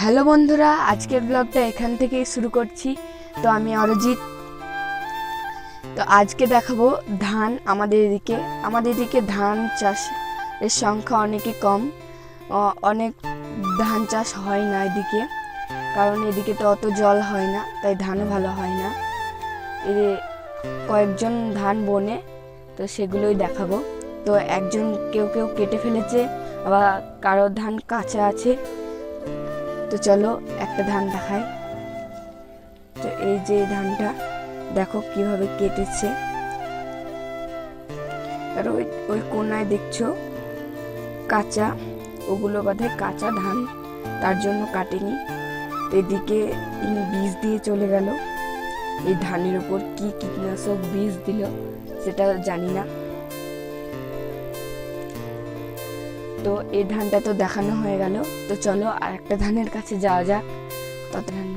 Hello বন্ধুরা, আজকের ব্লগটা এখান থেকেই শুরু করছি। তো আমি অরিজিৎ। তো আজকে দেখাবো ধান আমাদের এদিকে। আমাদের এদিকে ধান চাষের সংখ্যা অনেকই কম। অনেক ধান চাষ হয় না এদিকে। কারণ এদিকে তো অত জল হয় না, তাই ধানও ভালো হয় না। এ, কয়েকজন ধান বনে, তো সেগুলোই দেখাবো। তো একজন কেউ কেউ কেটে ফেলেছে, আবার কারও ধান কাঁচা আছে। তো চলো, একটা ধান দেখাই। তো এই যে ধানটা, দেখো কীভাবে কেটেছে। আর ওই ওই কোনায় দেখছ, কাঁচা, ওগুলো বাদে কাঁচা ধান, তার জন্য কাটেনি। এদিকে বীজ দিয়ে চলে গেল। এই ধানের উপর কি কীটনাশক বীজ দিল, সেটা জানি না। তো এই ধানটা তো দেখানো হয়ে গেল। তো চলো আর একটা ধানের কাছে যাওয়া যাক। তত ধান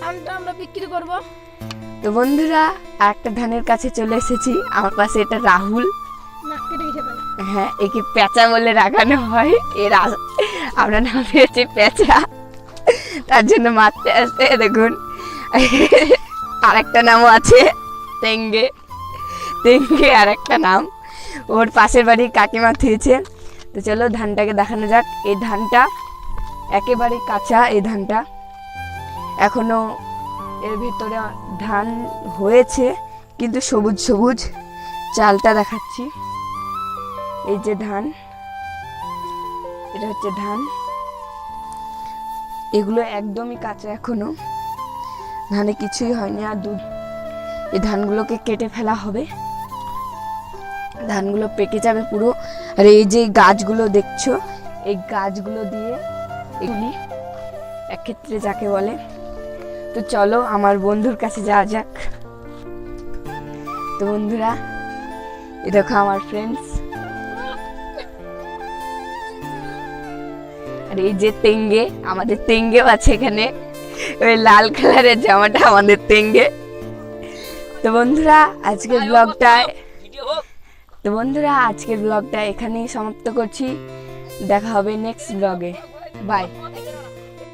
ধানটা আমরা বিক্রি করব। তো বন্ধুরা আর একটা ধানের কাছে চলে এসেছি। আমার পাশে এটা রাহুল। হ্যাঁ একে পেঁচা বলে রাখানো হয়। এর আমরা নাম পেয়েছি পেঁচা। তার জন্য মারতে আসতে দেখুন। আর একটা নামও আছে তেঙ্গে। তেঙ্গে আর একটা নাম। ওর পাশের বাড়ি কাকিমা থুয়েছে। তো চলো ধানটাকে দেখানো যাক। এই ধানটা একেবারে কাঁচা, এই ধানটা। এখনও এর ভিতরে ধান হয়েছে, কিন্তু সবুজ সবুজ চালটা দেখাচ্ছি। এই যে ধান, এটা হচ্ছে ধান। এগুলো একদমই কাঁচা এখনও। ধানে কিছুই হয়নি, আর দুধ এই ধানগুলোকে কেটে ফেলা হবে। ধানগুলো পেকে যাবে পুরো। আর এই যে গাছগুলো দেখছ এই গাছগুলো দিয়ে এগুলি একক্ষেত্রে যাকে বলে। তো চলো আমার বন্ধুর কাছে যাওয়া যাক। তো বন্ধুরা এ দেখো আমার ফ্রেন্ডস আর এই যে তেঙ্গে আমাদের তেঙ্গেও আছে এখানে। ওই লাল কালারের জামাটা আমাদের তেঙ্গে। তো বন্ধুরা আজকের ব্লগটা তো বন্ধুরা আজকের ব্লগটা এখানেই সমাপ্ত করছি। দেখা হবে নেক্সট ব্লগে বাই